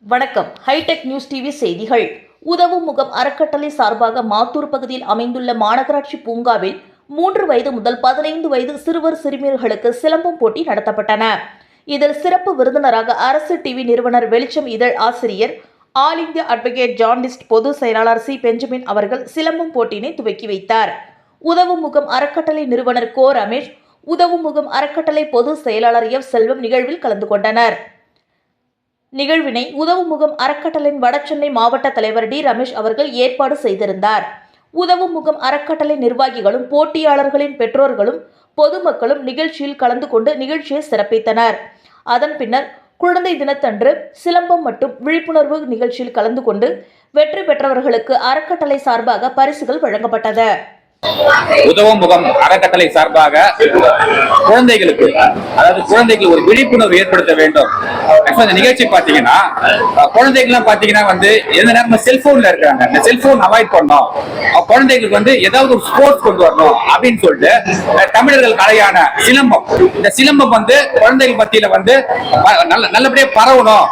வணக்கம். Hitech news TV செய்திகள். உதவும் முகம் அறக்கட்டளை சார்பாக மாத்தூர் பகுதியில் அமைந்துள்ள மாநகராட்சி பூங்காவில் மூன்று வயது முதல் பதினைந்து வயது சிறுவர் சிறுமியர்களுக்கு சிலம்பம் போட்டி நடத்தப்பட்டன. இதில் சிறப்பு விருந்தினராக அரசு டிவி நிறுவனர் வெளிச்சம் இதழ் ஆசிரியர் ஆல் இந்தியா அட்வொகேட் ஜான்டிஸ்ட் பொது செயலாளர் சி. பெஞ்சமின் அவர்கள் சிலம்பம் போட்டியினை துவக்கி வைத்தார். உதவும் முகம் அறக்கட்டளை நிறுவனர் கோ. ரமேஷ் உதவும் முகம் அறக்கட்டளை பொது செயலாளர் எஃப். செல்வம் நிகழ்வில் கலந்து கொண்டனர். நிகழ்வினை உதவும் முகம் அறக்கட்டளையின் வடசென்னை மாவட்ட தலைவர் டி. ரமேஷ் அவர்கள் ஏற்பாடு செய்திருந்தார். உதவும் முகம் அறக்கட்டளை நிர்வாகிகளும் போட்டியாளர்களின் பெற்றோர்களும் பொதுமக்களும் நிகழ்ச்சியில் கலந்து கொண்டு நிகழ்ச்சியை சிறப்பித்தனர். அதன் பின்னர் குழந்தை தினத்தன்று சிலம்பம் மற்றும் விழிப்புணர்வு நிகழ்ச்சியில் கலந்து கொண்டு வெற்றி பெற்றவர்களுக்கு அறக்கட்டளை சார்பாக பரிசுகள் வழங்கப்பட்டது. உதவும் முகம் அறக்கட்டளை சார்பாக குழந்தைகளுக்கு அதாவது குழந்தைகளுக்கு ஒரு விழிப்புணர்வு ஏற்படுத்த வேண்டும். இந்த நிகழ்ச்சி பாத்தீங்கன்னா குழந்தைகள் குழந்தைகள்லாம் பாத்தீங்கன்னா வந்து எந்த நேரம் செல்போன்ல இருக்காங்க இந்த செல்போன் அவாய்ட் பண்ணோம் குழந்தைகளுக்கு வந்து ஏதாவது ஒரு ஸ்போர்ட்ஸ் கொண்டு வரணும் அப்படின்னு சொல்லிட்டு தமிழர்கள் கலையான சிலம்பம். இந்த சிலம்பம் வந்து குழந்தைகள் மத்தியில வந்து நல்ல நல்லபடியா பரவணும்.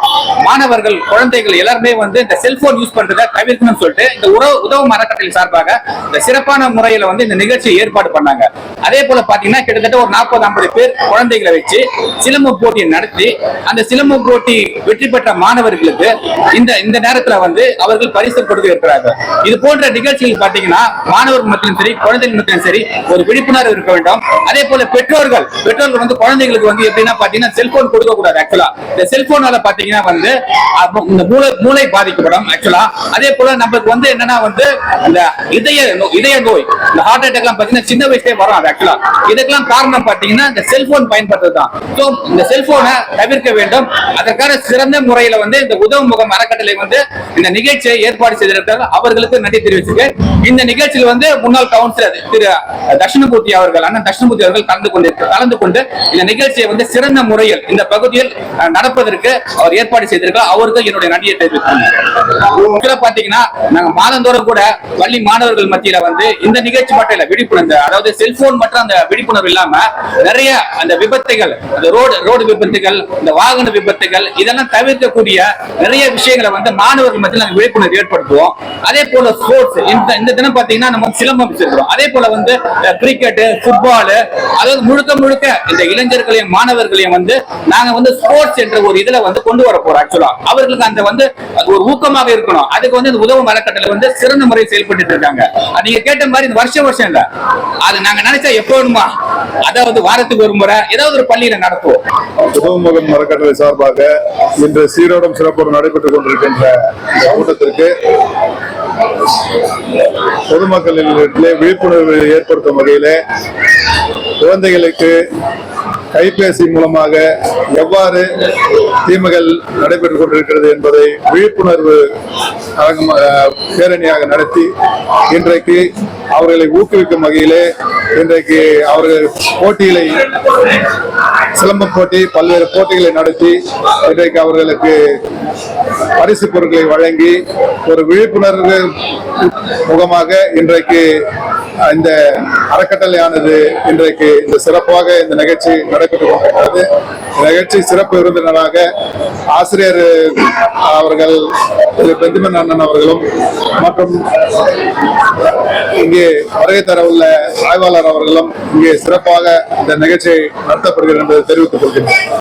மாணவர்கள் குழந்தைகள் எல்லாருமே வந்து இந்த செல்போன் யூஸ் பண்றதை தவிர்க்கணும்னு சொல்லிட்டு இந்த உறவு உதவும் அறக்கட்டளை சார்பாக இந்த சிறப்பான முறையில வந்து இந்த நிகழ்ச்சியை ஏற்பாடு பண்ணாங்க. அதே போல பாத்தீங்கன்னா கிட்டத்தட்ட ஒரு நாற்பது ஐம்பது பேர் குழந்தைகளை வச்சு சிலம்பு போட்டியை நடத்தி அந்த சிலம்பு போட்டி வெற்றி பெற்ற மாணவர்களுக்கு இந்த இந்த நேரத்துல வந்து அவர்கள் பரிசு கொடுத்து இருக்கிறார்கள் இது போன்ற நிகழ்ச்சிகள் பாத்தீங்கன்னா மாணவர் மத்தியும் சரி குழந்தைகள் மத்தியும் சரி ஒரு விழிப்புணர்வு இருக்க வேண்டும். அதே போல பெற்றோர்கள் பெற்றோர்கள் வந்து குழந்தைகளுக்கு வந்து எப்படின்னா பாத்தீங்கன்னா செல்போன் கொடுக்க கூடாது ஆக்சுவலா இந்த செல்போனால பாத்தீங்கன்னா வந்து இந்த மூளை மூளை பாதிக்கப்படும் ஆக்சுவலா அதே போல நமக்கு வந்து என்னன்னா வந்து இந்த இதய இதய நோய் இந்த ஹார்ட் அட்டாக் எல்லாம் பாத்தீங்கன்னா சின்ன வயசுலயே வரும் அது ஆக்சுவலா இதுக்கெல்லாம் காரணம் பாத்தீங்கன்னா இந்த செல்போன் பயன்படுத்துறது தான். ஸோ இந்த செல்போனை தவிர்க்க வேண்டும். அதற்கான சிறந்த முறையில வந்து இந்த உதவு முகம் அறக்கட்டளை வந்து இந்த நிகழ்ச்சியை ஏற்பாடு செய்திருக்கிறார். அவர்களுக்கு நன்றி தெரிவிச்சுக்கிறேன். இந்த நிகழ்ச்சியில் வந்து முன்னாள் கவுன்சிலர் திரு தட்சிணமூர்த்தி அவர்கள் அண்ணன் தட்சிணமூர்த்தி அவர்கள் கலந்து கொண்டு கலந்து கொண்டு இந்த நிகழ்ச்சியை வந்து சிறந்த முறையில் இந்த பகுதியில் நடப்பதற்கு அவர் ஏற்பாடு செய்திருக்கிறார். அவருக்கு என்னுடைய நன்றியை தெரிவித்துக்கிறேன் பாத்தீங்கன்னா நாங்க மாதந்தோறும் கூட பள்ளி மாணவர்கள் மத்தியில வந்து இந்த நிகழ்ச்சி மட்டும் இல்ல விழிப்புணர்வு. அதாவது செல்போன் மற்றும் அந்த விழிப்புணர்வு இல்லாம நிறைய அந்த விபத்துகள் அந்த ரோடு ரோடு விபத்துகள் இந்த வாகன விபத்துகள் இதெல்லாம் தவிர்க்கக்கூடிய நிறைய விஷயங்களை வந்து மாணவர்கள் மத்தியில் நாங்கள் விழிப்புணர்வு ஏற்படுத்துவோம். அதே போல ஸ்போர்ட்ஸ் இந்த இந்த தினம் பாத்தீங்கன்னா நம்ம சிலம்பம் வச்சிருக்கிறோம். அதே போல வந்து கிரிக்கெட் ஃபுட்பாலு அதாவது முழுக்க முழுக்க இந்த இளைஞர்களையும் மாணவர்களையும் வந்து நாங்க வந்து ஸ்போர்ட்ஸ் என்ற ஒரு இதுல வந்து கொண்டு வர போறோம் ஆக்சுவலா அவர்களுக்கு அந்த வந்து அது ஒரு ஊக்கமாக இருக்கணும். அதுக்கு வந்து இந்த உதவும் அறக்கட்டளை வந்து சிறந்த முறை செயல்பட்டு இருக்காங்க. நீங்க கேட்ட மாதிரி இந்த வருஷம் வருஷம் இல்ல. அது நாங்க நினைச்சா எப்போ வேணுமா அதாவது வாரத்துக்கு ஒரு முறை ஏதாவது ஒரு பள்ளியில நடத்துவோம். உதவுமுகம் மரக்கட்டளை சார்பாக இன்று சீரோடம் சிறப்போடு நடைபெற்றுக் கொண்டிருக்கின்ற இந்த கூட்டத்திற்கு பொதுமக்களிடையே விழிப்புணர்வு ஏற்படுத்தும் வகையிலே குழந்தைகளுக்கு கைபேசி மூலமாக எவ்வாறு தீமைகள் நடைபெற்றுக் கொண்டிருக்கிறது என்பதை விழிப்புணர்வு பேரணியாக நடத்தி இன்றைக்கு அவர்களை ஊக்குவிக்கும் வகையிலே இன்றைக்கு அவர்கள் போட்டிகளை சிலம்ப போட்டி பல்வேறு போட்டிகளை நடத்தி இன்றைக்கு அவர்களுக்கு பரிசு பொருட்களை வழங்கி ஒரு விழிப்புணர்வு முகமாக இன்றைக்கு இந்த அறக்கட்டளையானது இன்றைக்கு இந்த சிறப்பாக இந்த நிகழ்ச்சி நடைபெற்று கொண்டிருக்கிறது. இந்த நிகழ்ச்சி சிறப்பு விருந்தினராக ஆசிரியர் அவர்கள் திரு. பெஞ்சமின் அண்ணன் அவர்களும் மற்றும் இங்கே வருகை தர உள்ள ஆய்வாளர் அவர்களும் இங்கே சிறப்பாக இந்த நிகழ்ச்சியை நடத்தப்படுகிறது என்பதை தெரிவித்துக் கொள்கிறேன்.